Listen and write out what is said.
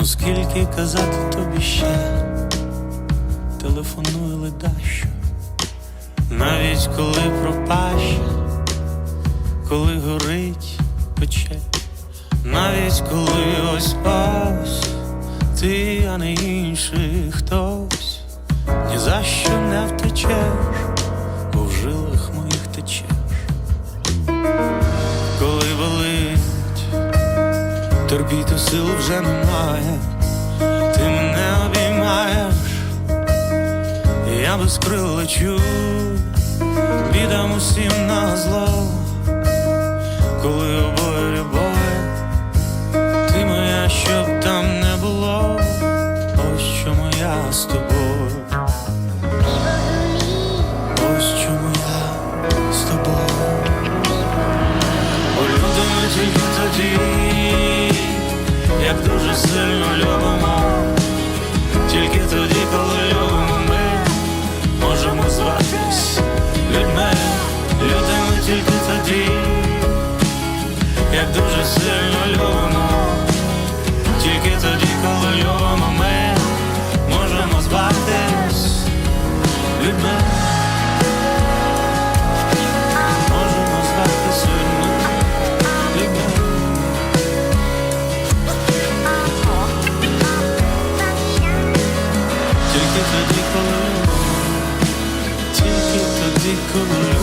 Ну скільки казати тобі ще, телефоную ледащо, навіть коли пропаще, коли горить пече, навіть коли ось ось ти, а не інший хтось, ні за що не втечеш, терпіти сил вже немає, ти мене обіймаєш, я без крил лечу, бідам усім на зло, коли обоє любов, ти моя, щоб там не було, ось що моя з тобою. людьми, людьми тільки тоді. come along.